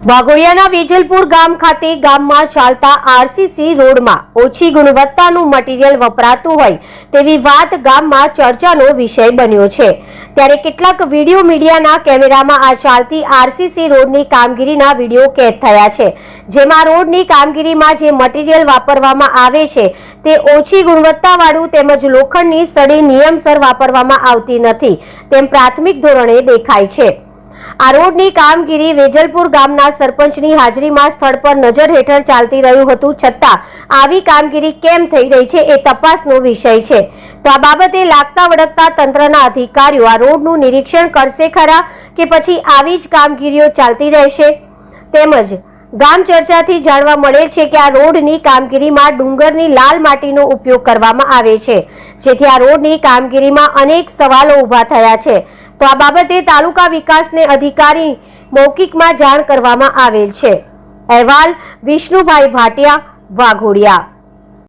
વાઘોડિયાના વેજલપુર ગામ ખાતે ગામમાં ચાલતા આરસીસી રોડમાં ઓછી ગુણવત્તાનું મટીરીયલ વપરાતું હોય તેવી વાત ગામમાં ચર્ચાનો વિષય બન્યો છે. ત્યારે કેટલાક વીડિયો મીડિયાના કેમેરામાં આ ચાલતી આરસીસી રોડની કામગીરીના વીડિયો કેદ થયા છે. જેમાં રોડની કામગીરીમાં જે મટીરીયલ વાપરવામાં આવે છે તે ઓછી ગુણવત્તાવાળું તેમજ લોખંડની સડી નિયમસર વાપરવામાં આવતી નથી. તેમ પ્રાથમિક ધોરણે દેખાય છે. આ રોડની કામગીરી વેજલપુર ગામના સરપંચની હાજરીમાં સ્થળ પર નજર હેઠળ ચાલતી રહ્યું હતું, છતાં આવી કામગીરી કેમ થઈ રહી છે એ તપાસનો વિષય છે. તો આ બાબતે લાગતા વળગતા તંત્રના અધિકારીઓ આ રોડનું નિરીક્ષણ કરશે ખરા કે પછી આવી જ કામગીરીઓ ચાલતી રહેશે? તેમજ ગામ ચર્ચાથી જાણવા મળે છે કે આ રોડની કામગીરીમાં ડુંગરની લાલ માટીનો ઉપયોગ કરવામાં આવે છે. જેથી આ રોડની કામગીરીમાં અનેક સવાલો ઊભા થયા છે. તો આ બાબતે તાલુકા વિકાસને અધિકારી મૌખિકમાં જાણ કરવામાં આવેલ છે. અહેવાલ વિષ્ણુભાઈ ભાટિયા, વાઘોડિયા.